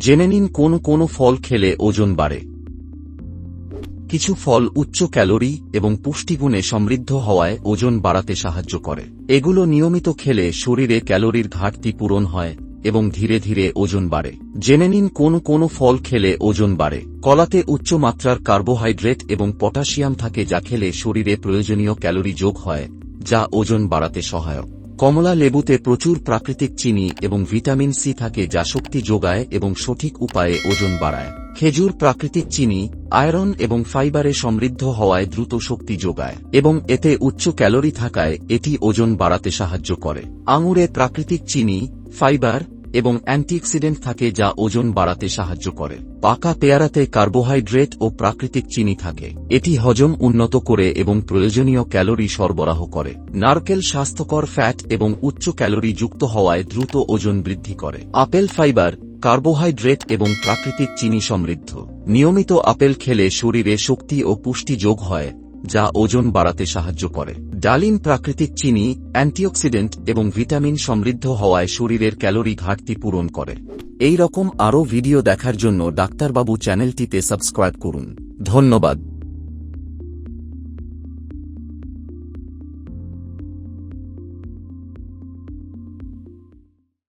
জেনে নিন কোন কোন ফল খেলে ওজন বাড়ে। কিছু ফল উচ্চ ক্যালোরি এবং পুষ্টিগুণে সমৃদ্ধ হওয়ায় ওজন বাড়াতে সাহায্য করে। এগুলো নিয়মিত খেলে শরীরে ক্যালোরির ঘাটতি পূরণ হয় এবং ধীরে ধীরে ওজন বাড়ে। জেনে নিন কোন কোন ফল খেলে ওজন বাড়ে। কলাতে উচ্চ মাত্রার কার্বোহাইড্রেট এবং পটাশিয়াম থাকে যা খেলে শরীরে প্রয়োজনীয় ক্যালোরি যোগ হয়, যা ওজন বাড়াতে সহায়ক। কমলা লেবুতে প্রচুর প্রাকৃতিক চিনি এবং ভিটামিন সি থাকে যা শক্তি যোগায় এবং সঠিক উপায়ে ওজন বাড়ায়। খেজুর প্রাকৃতিক চিনি, আয়রন এবং ফাইবারে সমৃদ্ধ হওয়ায় দ্রুত শক্তি যোগায় এবং এতে উচ্চ ক্যালোরি থাকায় এটি ওজন বাড়াতে সাহায্য করে। আঙুরে প্রাকৃতিক চিনি, ফাইবার এবং অ্যান্টিঅক্সিডেন্ট থাকে যা ওজন বাড়াতে সাহায্য করে। পাকা পেয়ারাতে কার্বোহাইড্রেট ও প্রাকৃতিক চিনি থাকে। এটি হজম উন্নত করে এবং প্রয়োজনীয় ক্যালোরি সরবরাহ করে। নারকেল স্বাস্থ্যকর ফ্যাট এবং উচ্চ ক্যালোরি যুক্ত হওয়ায় দ্রুত ওজন বৃদ্ধি করে। আপেল ফাইবার, কার্বোহাইড্রেট এবং প্রাকৃতিক চিনি সমৃদ্ধ। নিয়মিত আপেল খেলে শরীরে শক্তি ও পুষ্টি যোগ হয়। যা ওজন বাড়াতে সাহায্য করে। ডালিম প্রাকৃতিক চিনি, অ্যান্টিঅক্সিডেন্ট এবং ভিটামিন সমৃদ্ধ হওয়ায় শরীরের ক্যালোরি ঘাটতি পূরণ করে। এই রকম আরও ভিডিও দেখার জন্য ডাক্তারবাবু চ্যানেলটিতে সাবস্ক্রাইব করুন। ধন্যবাদ।